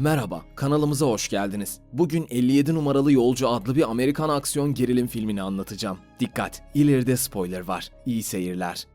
Merhaba, kanalımıza hoş geldiniz. Bugün 57 numaralı Yolcu adlı bir Amerikan aksiyon gerilim filmini anlatacağım. Dikkat, ileride spoiler var. İyi seyirler.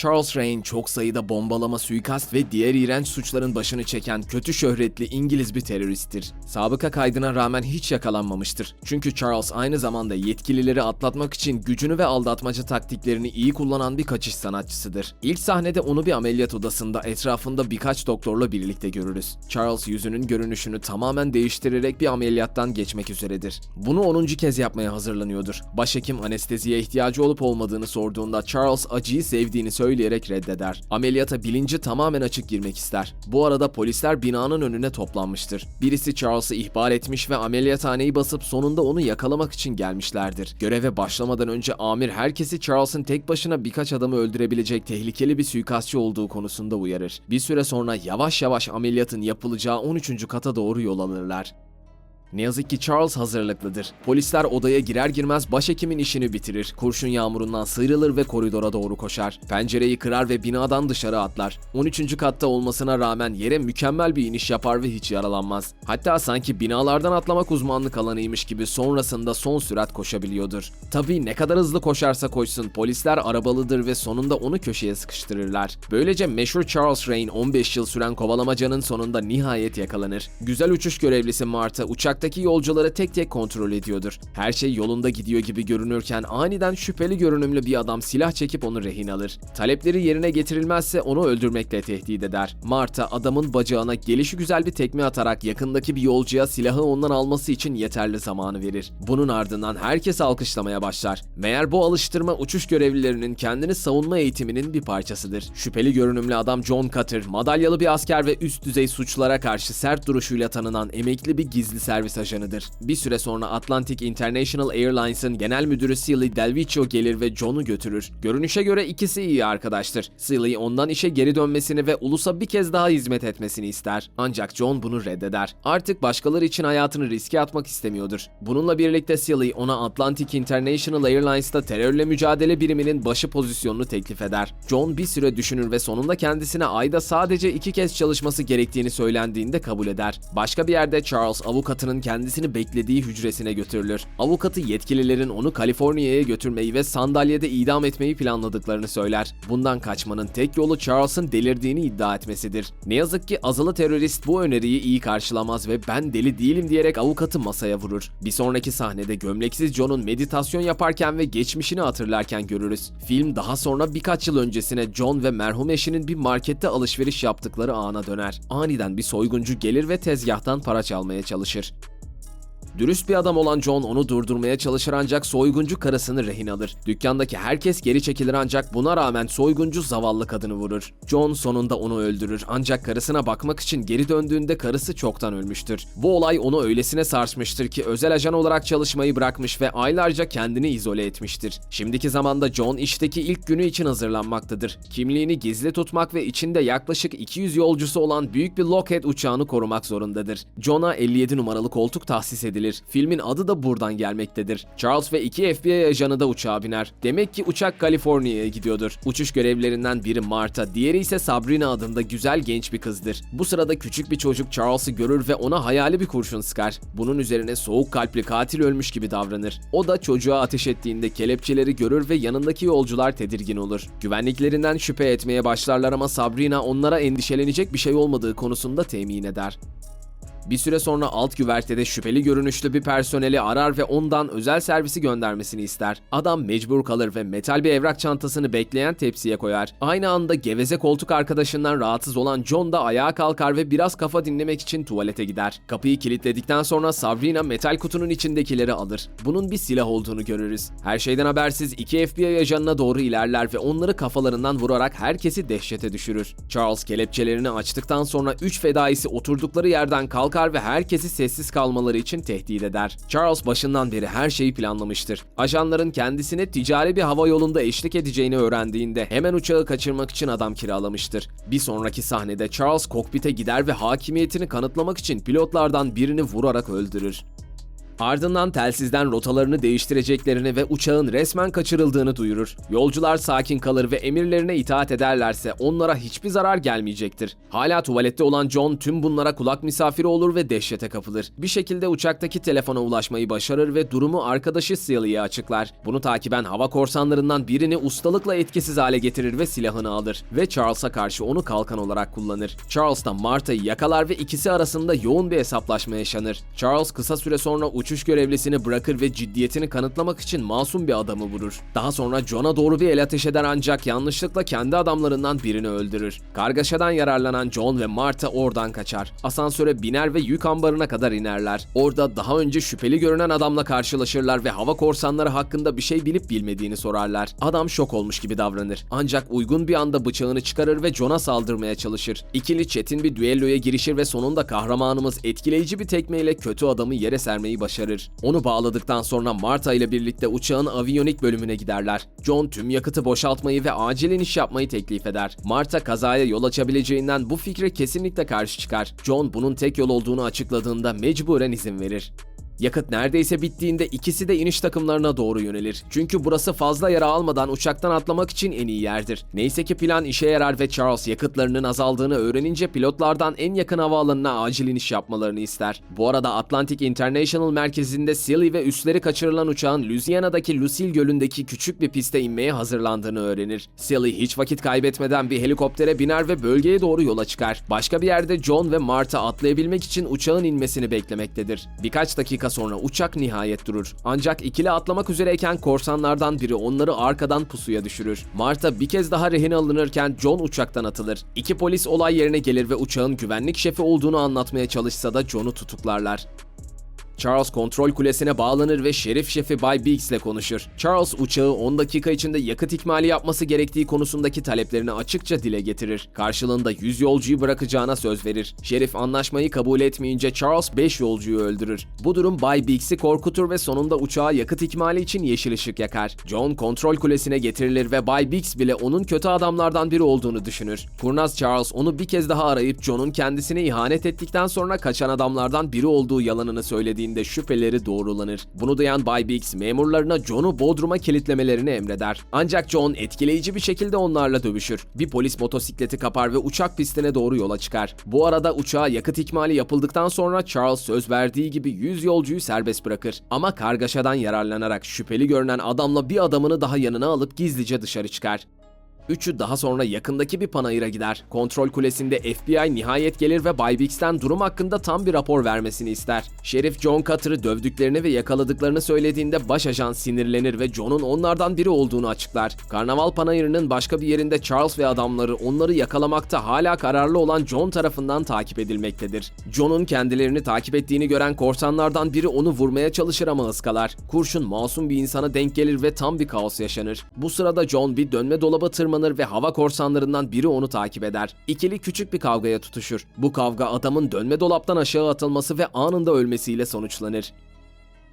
Charles Rain çok sayıda bombalama, suikast ve diğer iğrenç suçların başını çeken kötü şöhretli İngiliz bir teröristtir. Sabıka kaydına rağmen hiç yakalanmamıştır. Çünkü Charles aynı zamanda yetkilileri atlatmak için gücünü ve aldatmaca taktiklerini iyi kullanan bir kaçış sanatçısıdır. İlk sahnede onu bir ameliyat odasında etrafında birkaç doktorla birlikte görürüz. Charles yüzünün görünüşünü tamamen değiştirerek bir ameliyattan geçmek üzeredir. Bunu 10. kez yapmaya hazırlanıyordur. Başhekim anesteziye ihtiyacı olup olmadığını sorduğunda Charles acıyı sevdiğini söyleyerek reddeder. Ameliyata bilinci tamamen açık girmek ister. Bu arada polisler binanın önüne toplanmıştır. Birisi Charles'ı ihbar etmiş ve ameliyathaneyi basıp sonunda onu yakalamak için gelmişlerdir. Göreve başlamadan önce amir herkesi Charles'ın tek başına birkaç adamı öldürebilecek tehlikeli bir suikastçı olduğu konusunda uyarır. Bir süre sonra yavaş yavaş ameliyatın yapılacağı 13. kata doğru yol alırlar. Ne yazık ki Charles hazırlıklıdır. Polisler odaya girer girmez başhekimin işini bitirir. Kurşun yağmurundan sıyrılır ve koridora doğru koşar. Pencereyi kırar ve binadan dışarı atlar. 13. katta olmasına rağmen yere mükemmel bir iniş yapar ve hiç yaralanmaz. Hatta sanki binalardan atlamak uzmanlık alanıymış gibi sonrasında son sürat koşabiliyordur. Tabii ne kadar hızlı koşarsa koşsun polisler arabalıdır ve sonunda onu köşeye sıkıştırırlar. Böylece meşhur Charles Rain 15 yıl süren kovalamacanın sonunda nihayet yakalanır. Güzel uçuş görevlisi Martha uçak uçaktaki yolcuları tek tek kontrol ediyordur. Her şey yolunda gidiyor gibi görünürken aniden şüpheli görünümlü bir adam silah çekip onu rehin alır. Talepleri yerine getirilmezse onu öldürmekle tehdit eder. Marta adamın bacağına gelişi güzel bir tekme atarak yakındaki bir yolcuya silahı ondan alması için yeterli zamanı verir. Bunun ardından herkes alkışlamaya başlar. Meğer bu alıştırma uçuş görevlilerinin kendini savunma eğitiminin bir parçasıdır. Şüpheli görünümlü adam John Cutter, madalyalı bir asker ve üst düzey suçlara karşı sert duruşuyla tanınan emekli bir gizli servis ajanıdır. Bir süre sonra Atlantic International Airlines'ın genel müdürü Silly Delvicchio gelir ve John'u götürür. Görünüşe göre ikisi iyi arkadaştır. Silly ondan işe geri dönmesini ve ulusa bir kez daha hizmet etmesini ister. Ancak John bunu reddeder. Artık başkaları için hayatını riske atmak istemiyordur. Bununla birlikte Silly ona Atlantic International Airlines'ta terörle mücadele biriminin başı pozisyonunu teklif eder. John bir süre düşünür ve sonunda kendisine ayda sadece iki kez çalışması gerektiğini söylendiğinde kabul eder. Başka bir yerde Charles avukatının kendisini beklediği hücresine götürülür. Avukatı yetkililerin onu Kaliforniya'ya götürmeyi ve sandalyede idam etmeyi planladıklarını söyler. Bundan kaçmanın tek yolu Charles'ın delirdiğini iddia etmesidir. Ne yazık ki azılı terörist bu öneriyi iyi karşılamaz ve ben deli değilim diyerek avukatı masaya vurur. Bir sonraki sahnede gömleksiz John'un meditasyon yaparken ve geçmişini hatırlarken görürüz. Film daha sonra birkaç yıl öncesine John ve merhum eşinin bir markette alışveriş yaptıkları ana döner. Aniden bir soyguncu gelir ve tezgahtan para çalmaya çalışır. Dürüst bir adam olan John onu durdurmaya çalışır ancak soyguncu karısını rehin alır. Dükkandaki herkes geri çekilir ancak buna rağmen soyguncu zavallı kadını vurur. John sonunda onu öldürür ancak karısına bakmak için geri döndüğünde karısı çoktan ölmüştür. Bu olay onu öylesine sarsmıştır ki özel ajan olarak çalışmayı bırakmış ve aylarca kendini izole etmiştir. Şimdiki zamanda John işteki ilk günü için hazırlanmaktadır. Kimliğini gizli tutmak ve içinde yaklaşık 200 yolcusu olan büyük bir Lockheed uçağını korumak zorundadır. John'a 57 numaralı koltuk tahsis edilir edilir. Filmin adı da buradan gelmektedir. Charles ve iki FBI ajanı da uçağa biner. Demek ki uçak Kaliforniya'ya gidiyordur. Uçuş görevlilerinden biri Marta, diğeri ise Sabrina adında güzel genç bir kızdır. Bu sırada küçük bir çocuk Charles'ı görür ve ona hayali bir kurşun sıkar. Bunun üzerine soğuk kalpli katil ölmüş gibi davranır. O da çocuğa ateş ettiğinde kelepçeleri görür ve yanındaki yolcular tedirgin olur. Güvenliklerinden şüphe etmeye başlarlar ama Sabrina onlara endişelenecek bir şey olmadığı konusunda temin eder. Bir süre sonra alt güvertede şüpheli görünüşlü bir personeli arar ve ondan özel servisi göndermesini ister. Adam mecbur kalır ve metal bir evrak çantasını bekleyen tepsiye koyar. Aynı anda geveze koltuk arkadaşından rahatsız olan John da ayağa kalkar ve biraz kafa dinlemek için tuvalete gider. Kapıyı kilitledikten sonra Sabrina metal kutunun içindekileri alır. Bunun bir silah olduğunu görürüz. Her şeyden habersiz iki FBI ajanına doğru ilerler ve onları kafalarından vurarak herkesi dehşete düşürür. Charles kelepçelerini açtıktan sonra üç fedaisi oturdukları yerden kalkar kalkar ve herkesi sessiz kalmaları için tehdit eder. Charles başından beri her şeyi planlamıştır. Ajanların kendisine ticari bir hava yolunda eşlik edeceğini öğrendiğinde hemen uçağı kaçırmak için adam kiralamıştır. Bir sonraki sahnede Charles kokpite gider ve hakimiyetini kanıtlamak için pilotlardan birini vurarak öldürür. Ardından telsizden rotalarını değiştireceklerini ve uçağın resmen kaçırıldığını duyurur. Yolcular sakin kalır ve emirlerine itaat ederlerse onlara hiçbir zarar gelmeyecektir. Hala tuvalette olan John tüm bunlara kulak misafiri olur ve dehşete kapılır. Bir şekilde uçaktaki telefona ulaşmayı başarır ve durumu arkadaşı Sally'e açıklar. Bunu takiben hava korsanlarından birini ustalıkla etkisiz hale getirir ve silahını alır ve Charles'a karşı onu kalkan olarak kullanır. Charles da Marta'yı yakalar ve ikisi arasında yoğun bir hesaplaşma yaşanır. Charles kısa süre sonra uçuş görevlisini bırakır ve ciddiyetini kanıtlamak için masum bir adamı vurur. Daha sonra John'a doğru bir el ateş eder ancak yanlışlıkla kendi adamlarından birini öldürür. Kargaşadan yararlanan John ve Marta oradan kaçar. Asansöre biner ve yük ambarına kadar inerler. Orada daha önce şüpheli görünen adamla karşılaşırlar ve hava korsanları hakkında bir şey bilip bilmediğini sorarlar. Adam şok olmuş gibi davranır. Ancak uygun bir anda bıçağını çıkarır ve John'a saldırmaya çalışır. İkili çetin bir düelloya girişir ve sonunda kahramanımız etkileyici bir tekmeyle kötü adamı yere sermeyi başarır. Onu bağladıktan sonra Marta ile birlikte uçağın aviyonik bölümüne giderler. John tüm yakıtı boşaltmayı ve acil iniş yapmayı teklif eder. Marta kazaya yol açabileceğinden bu fikre kesinlikle karşı çıkar. John bunun tek yol olduğunu açıkladığında mecburen izin verir. Yakıt neredeyse bittiğinde ikisi de iniş takımlarına doğru yönelir. Çünkü burası fazla yara almadan uçaktan atlamak için en iyi yerdir. Neyse ki plan işe yarar ve Charles yakıtlarının azaldığını öğrenince pilotlardan en yakın havaalanına acil iniş yapmalarını ister. Bu arada Atlantic International merkezinde Silly ve üsleri kaçırılan uçağın Louisiana'daki Lucille Gölü'ndeki küçük bir piste inmeye hazırlandığını öğrenir. Silly hiç vakit kaybetmeden bir helikoptere biner ve bölgeye doğru yola çıkar. Başka bir yerde John ve Marta atlayabilmek için uçağın inmesini beklemektedir. Birkaç dakika sonra uçak nihayet durur. Ancak ikili atlamak üzereyken korsanlardan biri onları arkadan pusuya düşürür. Marta bir kez daha rehin alınırken John uçaktan atılır. İki polis olay yerine gelir ve uçağın güvenlik şefi olduğunu anlatmaya çalışsa da John'u tutuklarlar. Charles kontrol kulesine bağlanır ve şerif şefi Bay Biggs ile konuşur. Charles uçağı 10 dakika içinde yakıt ikmali yapması gerektiği konusundaki taleplerini açıkça dile getirir. Karşılığında 100 yolcuyu bırakacağına söz verir. Şerif anlaşmayı kabul etmeyince Charles 5 yolcuyu öldürür. Bu durum Bay Biggs'i korkutur ve sonunda uçağa yakıt ikmali için yeşil ışık yakar. John kontrol kulesine getirilir ve Bay Biggs bile onun kötü adamlardan biri olduğunu düşünür. Kurnaz Charles onu bir kez daha arayıp John'un kendisine ihanet ettikten sonra kaçan adamlardan biri olduğu yalanını söylediğinde şüpheleri doğrulanır. Bunu duyan Bay Biggs memurlarına John'u Bodrum'a kilitlemelerini emreder. Ancak John etkileyici bir şekilde onlarla dövüşür. Bir polis motosikleti kapar ve uçak pistine doğru yola çıkar. Bu arada uçağa yakıt ikmali yapıldıktan sonra Charles söz verdiği gibi 100 yolcuyu serbest bırakır. Ama kargaşadan yararlanarak şüpheli görünen adamla bir adamını daha yanına alıp gizlice dışarı çıkar. Üçü daha sonra yakındaki bir panayıra gider. Kontrol kulesinde FBI nihayet gelir ve Bay durum hakkında tam bir rapor vermesini ister. Şerif John Cutter'ı dövdüklerini ve yakaladıklarını söylediğinde baş ajan sinirlenir ve John'un onlardan biri olduğunu açıklar. Karnaval panayırının başka bir yerinde Charles ve adamları onları yakalamakta hala kararlı olan John tarafından takip edilmektedir. John'un kendilerini takip ettiğini gören korsanlardan biri onu vurmaya çalışır ama ıskalar. Kurşun masum bir insana denk gelir ve tam bir kaos yaşanır. Bu sırada John bir dönme dolaba tırmanır ve hava korsanlarından biri onu takip eder. İkili küçük bir kavgaya tutuşur. Bu kavga adamın dönme dolaptan aşağı atılması ve anında ölmesiyle sonuçlanır.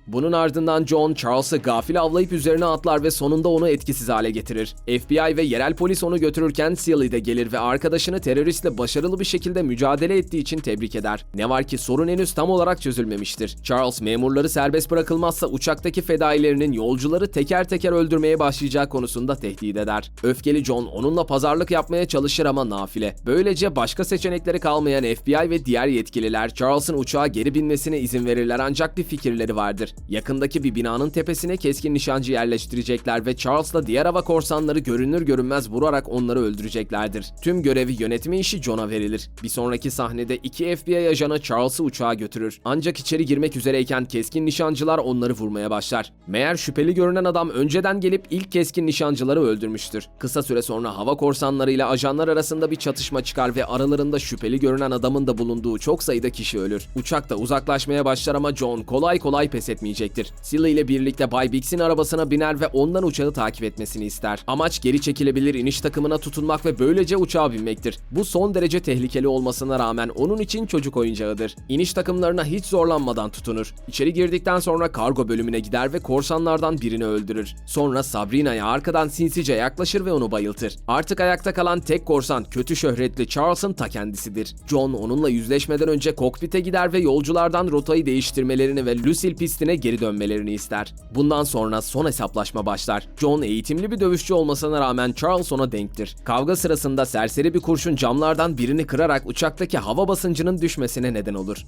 Bunun ardından John Charles'ı gafil avlayıp üzerine atlar ve sonunda onu etkisiz hale getirir. FBI ve yerel polis onu götürürken Sealy de gelir ve arkadaşını teröristle başarılı bir şekilde mücadele ettiği için tebrik eder. Ne var ki sorun henüz tam olarak çözülmemiştir. Charles memurları serbest bırakılmazsa uçaktaki fedailerinin yolcuları teker teker öldürmeye başlayacağı konusunda tehdit eder. Öfkeli John onunla pazarlık yapmaya çalışır ama nafile. Böylece başka seçenekleri kalmayan FBI ve diğer yetkililer Charles'ın uçağa geri binmesine izin verirler ancak bir fikirleri vardır. Yakındaki bir binanın tepesine keskin nişancı yerleştirecekler ve Charles'la diğer hava korsanları görünür görünmez vurarak onları öldüreceklerdir. Tüm görevi yönetme işi John'a verilir. Bir sonraki sahnede iki FBI ajanı Charles'ı uçağa götürür. Ancak içeri girmek üzereyken keskin nişancılar onları vurmaya başlar. Meğer şüpheli görünen adam önceden gelip ilk keskin nişancıları öldürmüştür. Kısa süre sonra hava korsanlarıyla ajanlar arasında bir çatışma çıkar ve aralarında şüpheli görünen adamın da bulunduğu çok sayıda kişi ölür. Uçak da uzaklaşmaya başlar ama John kolay kolay pes etmeyecektir. Silla ile birlikte Bay Biggs'in arabasına biner ve ondan uçağı takip etmesini ister. Amaç geri çekilebilir iniş takımına tutunmak ve böylece uçağa binmektir. Bu son derece tehlikeli olmasına rağmen onun için çocuk oyuncağıdır. İniş takımlarına hiç zorlanmadan tutunur. İçeri girdikten sonra kargo bölümüne gider ve korsanlardan birini öldürür. Sonra Sabrina'ya arkadan sinsice yaklaşır ve onu bayıltır. Artık ayakta kalan tek korsan kötü şöhretli Charles'ın ta kendisidir. John onunla yüzleşmeden önce kokpite gider ve yolculardan rotayı değiştirmelerini ve Lucille pistine geri dönmelerini ister. Bundan sonra son hesaplaşma başlar. John eğitimli bir dövüşçü olmasına rağmen Charles ona denktir. Kavga sırasında serseri bir kurşun camlardan birini kırarak uçaktaki hava basıncının düşmesine neden olur.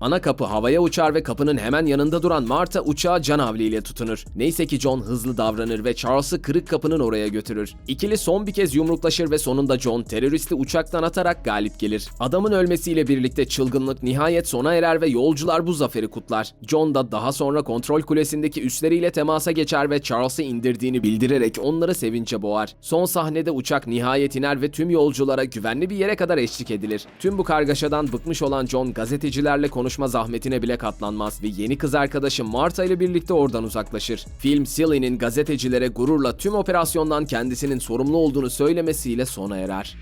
Ana kapı havaya uçar ve kapının hemen yanında duran Marta uçağa canavliyle tutunur. Neyse ki John hızlı davranır ve Charles'ı kırık kapının oraya götürür. İkili son bir kez yumruklaşır ve sonunda John teröristi uçaktan atarak galip gelir. Adamın ölmesiyle birlikte çılgınlık nihayet sona erer ve yolcular bu zaferi kutlar. John da daha sonra kontrol kulesindeki üsleriyle temasa geçer ve Charles'ı indirdiğini bildirerek onları sevince boğar. Son sahnede uçak nihayet iner ve tüm yolculara güvenli bir yere kadar eşlik edilir. Tüm bu kargaşadan bıkmış olan John gazetecilerle konuşma zahmetine bile katlanmaz ve yeni kız arkadaşı Marta ile birlikte oradan uzaklaşır. Film Cillian'in gazetecilere gururla tüm operasyondan kendisinin sorumlu olduğunu söylemesiyle sona erer.